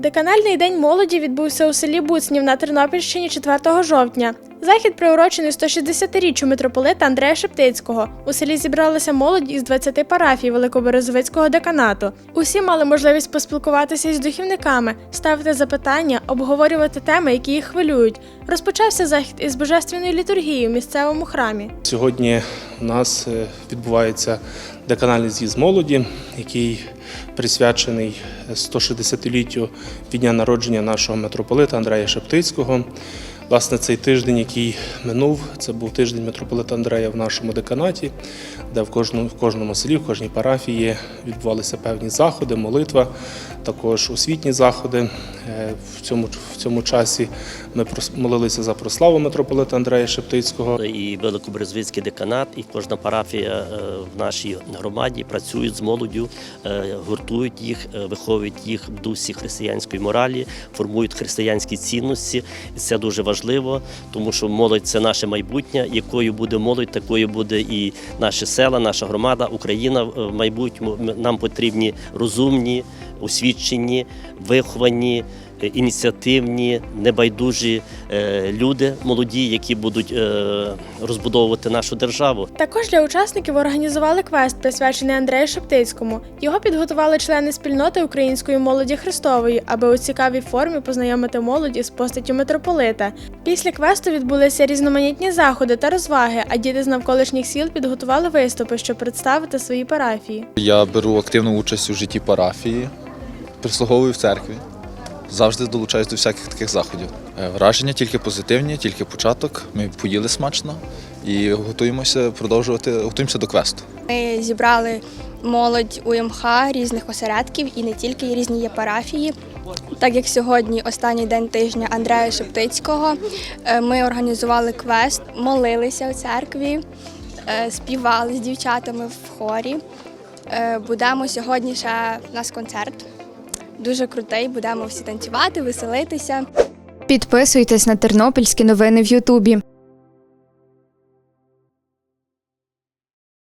Деканальний день молоді відбувся у селі Буцнів на Тернопільщині 4 жовтня. Захід приурочений 160-річчю митрополита Андрея Шептицького. У селі зібралася молодь із 20 парафій Великоберезовицького деканату. Усі мали можливість поспілкуватися із духівниками, ставити запитання, обговорювати теми, які їх хвилюють. Розпочався захід із божественної літургії в місцевому храмі. Сьогодні у нас е, відбувається деканальний з'їзд молоді, який присвячений 160-літтю від дня народження нашого митрополита Андрея Шептицького. Власне, цей тиждень, який минув, це був тиждень митрополита Андрея в нашому деканаті, де в кожному, в кожному селі, в кожній парафії відбувалися певні заходи, молитва, також освітні заходи. Е, В цьому, в цьому часі ми молилися за прославу митрополита Андрея Шептицького. і Великобрезвицький деканат, і кожна парафія е, в нашій громаді працюють з молоддю, е, гуртують їх, виховують їх в дусі християнської моралі, формують християнські цінності. Це дуже важливо, тому що молодь це наше майбутнє. Якою буде молодь, такою буде і наші села, наша громада, Україна в майбутньому. Нам потрібні розумні, освічені, виховані. Е, Ініціативні, небайдужі е, люди, молоді, які будуть е, розбудовувати нашу державу. Також для учасників організували квест, присвячений Андрею Шептицькому. Його підготували члени спільноти української молоді Христової, аби у цікавій формі познайомити молодь із постаттю митрополита. Після квесту відбулися різноманітні заходи та розваги, а діти з навколишніх сіл підготували виступи, щоб представити свої парафії. Я беру активну участь у житті парафії, прислуговую в церкві. Завжди долучаюсь до всяких таких заходів. Е, Враження тільки позитивні, тільки початок. Ми поїли смачно і готуємося продовжувати, готуємося до квесту. Ми зібрали молодь УМХ різних осередків і не тільки різні є парафії. Так як сьогодні останній день тижня Андрея Шептицького, е, ми організували квест, молилися у церкві, е, співали з дівчатами в хорі. Будемо сьогодні ще у нас концерт. Дуже крутий, будемо всі танцювати, веселитися. Підписуйтесь на тернопільські новини в Ютубі.